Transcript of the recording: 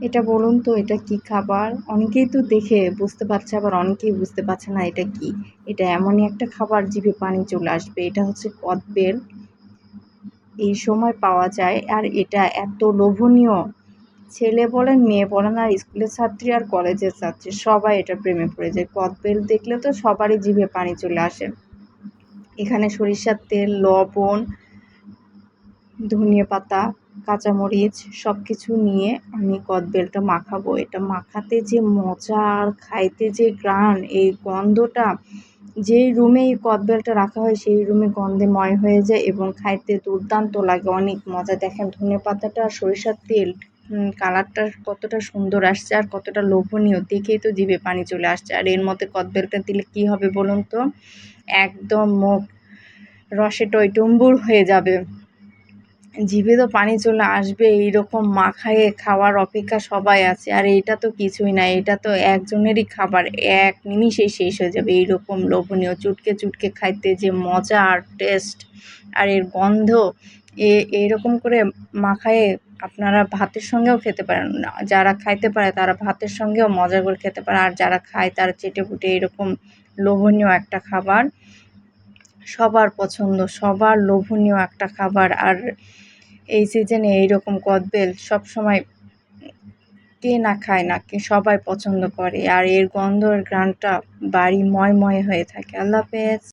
এটা বলুন তো, এটা কি খাবার? অনেকেই তো দেখে বুঝতে পারছে, আবার অনেকেই বুঝতে পারছে না এটা কি। এটা এমনই একটা খাবার জিভে পানি চলে আসবে, এটা হচ্ছে কদবেল এই সময় পাওয়া যায়। আর এটা এত লোভনীয়। ছেলে বলেন, মেয়ে বলেন, আর স্কুলের ছাত্রী আর কলেজের ছাত্রী, সবাই এটা প্রেমে পড়ে যায়। কদবেল দেখলে তো সবারই জিভে পানি চলে আসে। এখানে সরিষার তেল, লবণ ধনিয়া পাতা, কাঁচামরিচ সব কিছু নিয়ে আমি কদবেলটা মাখাবো। এটা মাখাতে যে মজা আর খাইতে যে গ্রান এই গন্ধটা, যেই রুমে এই কদবেলটা রাখা হয়, সেই রুমে গন্ধে ময় হয়ে যায় এবং খাইতে দুর্দান্ত লাগে। অনেক মজা। দেখেন ধনে পাতাটা আর সরিষার তেল কালারটা কতটা সুন্দর আসছে আর কতটা লোভনীয়। দেখেই তো জিভে পানি চলে আসছে। আর এর মধ্যে কদবেলটা দিলে কি হবে বলুন তো? একদম মুখ রসে টইটুম্বুর হয়ে যাবে। জিভে তো পানি চলে আসবে, এইরকম মাখায়ে খাওয়ার অপেক্ষা সবাই আছে। আর এটা তো কিছুই না, এটা তো একজনেরই খাবার, এক নিমিষেই শেষ হয়ে যাবে। এইরকম লোভনীয়, চুটকে চুটকে খাইতে যে মজা আর টেস্ট আর এর গন্ধ, এ, এইরকম করে মাখায়ে আপনারা ভাতের সঙ্গেও খেতে পারেন যারা খাইতে পারে তারা ভাতের সঙ্গেও মজা করে খেতে পারে। আর যারা খায় তারা চেটে পুটে এরকম লোভনীয় একটা খাবার। সবার পছন্দ, সবার লোভনীয় একটা খাবার। আর এই সিজনে এইরকম কদবেল সব সময় কে না খায় না, কে সবাই পছন্দ করে। আর এর গন্ধ আর ঘ্রাণটা বাড়ি ময় ময় হয়ে থাকে। আল্লাহ হাফেজ।